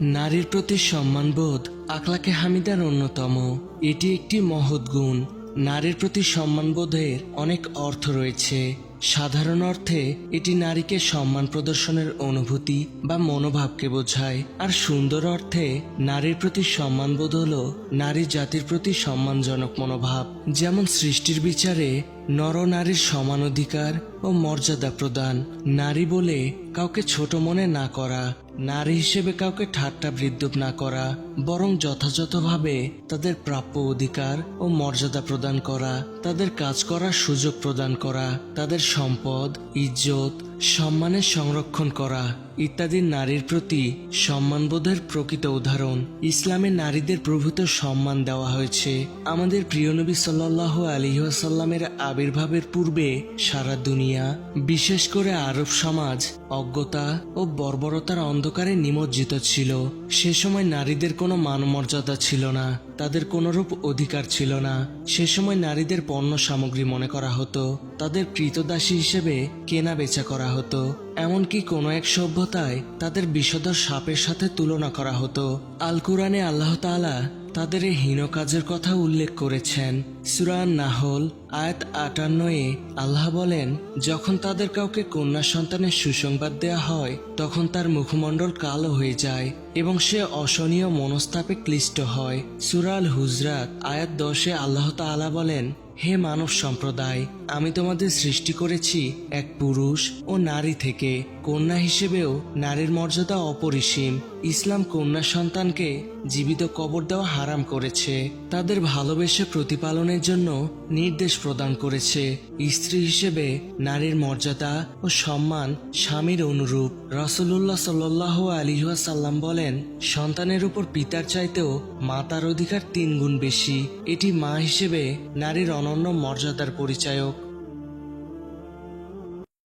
নারীর প্রতি সম্মানবোধ আকলাকে হামিদার অন্যতম। এটি একটি মহৎ গুণ। নারীর প্রতি সম্মানবোধের অনেক অর্থ রয়েছে। সাধারণ অর্থে, এটি নারীকে সম্মান প্রদর্শনের অনুভূতি বা মনোভাবকে বোঝায়। আর সুন্দর অর্থে, নারীর প্রতি সম্মানবোধ হল নারী জাতির প্রতি সম্মানজনক মনোভাব। যেমন সৃষ্টির বিচারে, নর নারীর সমান অধিকার ও মর্যাদা প্রদান। নারী বলে কাউকে ছোট মনে না করা, নারী হিসেবে কাউকে ঠাট্টা বিদ্রুপ না করা, বরং যথাযথভাবে তাদের প্রাপ্য অধিকার ও মর্যাদা প্রদান করা, তাদের কাজ করার সুযোগ প্রদান করা, তাদের সম্পদ ইজ্জত সম্মানের সংরক্ষণ করা ইত্যাদি নারীর প্রতি সম্মানবোধের প্রকৃত উদাহরণ। ইসলামে নারীদের প্রভূত সম্মান দেওয়া হয়েছে। আমাদের প্রিয় নবী সাল্লাহ আলিহাসাল্লামের আবির্ভাবের পূর্বে সারা দুনিয়া, বিশেষ করে আরব সমাজ, অজ্ঞতা ও বর্বরতার অন্ধকারে নিমজ্জিত ছিল। সে সময় নারীদের কোনো মানমর্যাদা ছিল না, তাদের কোনোরূপ অধিকার ছিল না। সে সময় নারীদের পণ্য সামগ্রী মনে করা হতো, তাদের কৃতদাসী হিসেবে কেনা বেচা করা হতো, এমনকি কোনো এক সভ্যতায় তাদের বিষধর সাপের সাথে তুলনা করা হতো। আল কুরআনে আল্লাহ তাআলা তাদের এই হীন কাজের কথা উল্লেখ করেছেন। সুরান নাহল আয়াত আটান্ন এ আল্লাহ বলেন, যখন তাদের কাউকে কন্যা সন্তানের সুসংবাদ দেয়া হয়, তখন তার মুখমণ্ডল কালো হয়ে যায় এবং সে অসহনীয় মনস্তাপে ক্লিষ্ট হয়। সুরাল হুজরাত আয়াত দশে আল্লাহ তাআলা বলেন হে মানব সম্প্রদায় আমি তোমাদের সৃষ্টি করেছি এক পুরুষ ও নারী থেকে। কন্যা হিসেবেও নারীর মর্যাদা অপরিসীম। ইসলাম কন্যা সন্তানকে জীবিত কবর দেওয়া হারাম করেছে। তাদের ভালোবেসে প্রতিপালনের জন্য নির্দেশ প্রদান করেছে। স্ত্রী হিসেবে নারীর মর্যাদা ও সম্মান স্বামীর অনুরূপ। রসুল্লাহ সাল্লাহ আলিহাসাল্লাম বলেন, সন্তানের উপর পিতার চাইতেও মাতার অধিকার তিন গুণ বেশি। এটি মা হিসেবে নারীর অনন্য মর্যাদার পরিচায়ক।